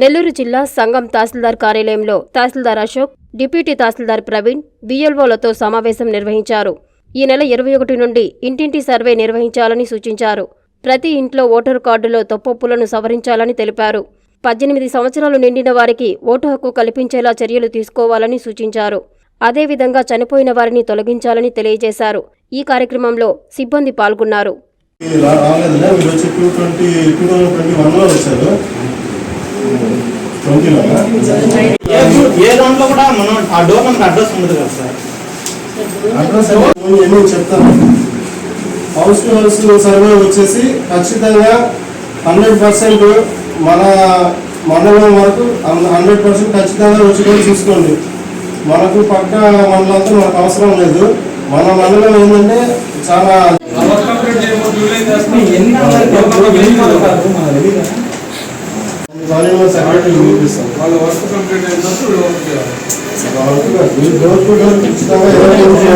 నెల్లూరు జిల్లా సంఘం తహసీల్దార్ కార్యాలయంలో తహసీల్దార్ అశోక్ డిప్యూటీ తహసీల్దార్ ప్రవీణ్ బిఎల్ఓలతో సమావేశం నిర్వహించారు. ఈ నెల ఇరవై ఒకటి నుండి ఇంటింటి సర్వే నిర్వహించాలని సూచించారు. ప్రతి ఇంట్లో ఓటరు కార్డులో తప్పొప్పులను సవరించాలని తెలిపారు. పద్దెనిమిది సంవత్సరాలు నిండిన వారికి ఓటు హక్కు కల్పించేలా చర్యలు తీసుకోవాలని సూచించారు. అదేవిధంగా చనిపోయిన వారిని తొలగించాలని తెలియజేశారు. ఈ కార్యక్రమంలో సిబ్బంది పాల్గొన్నారు. ఏ దాంట్లో కూడా మనం ఆ డోర్ నెంబర్ అడ్రస్ ఉండదు కదా సార్. అడ్రస్ చెప్తాను హౌస్ టు హౌస్ సర్వే వచ్చేసి ఖచ్చితంగా హండ్రెడ్ పర్సెంట్ మన మండలం వరకు హండ్రెడ్ పర్సెంట్ ఖచ్చితంగా వచ్చి కూడా చూసుకోండి. మనకు పక్క మండలంతో మనకు అవసరం లేదు. మన మండలం ఏంటంటే చాలా వాల్యూమ్ సెక్రటరీ చూపిస్తాం వాళ్ళ వర్క్ కంప్లీట్ అయిన తర్వాత వీళ్ళు వర్క్ చేయాలి. డోర్ టు డోర్ ఖచ్చితంగా ఎవరైతే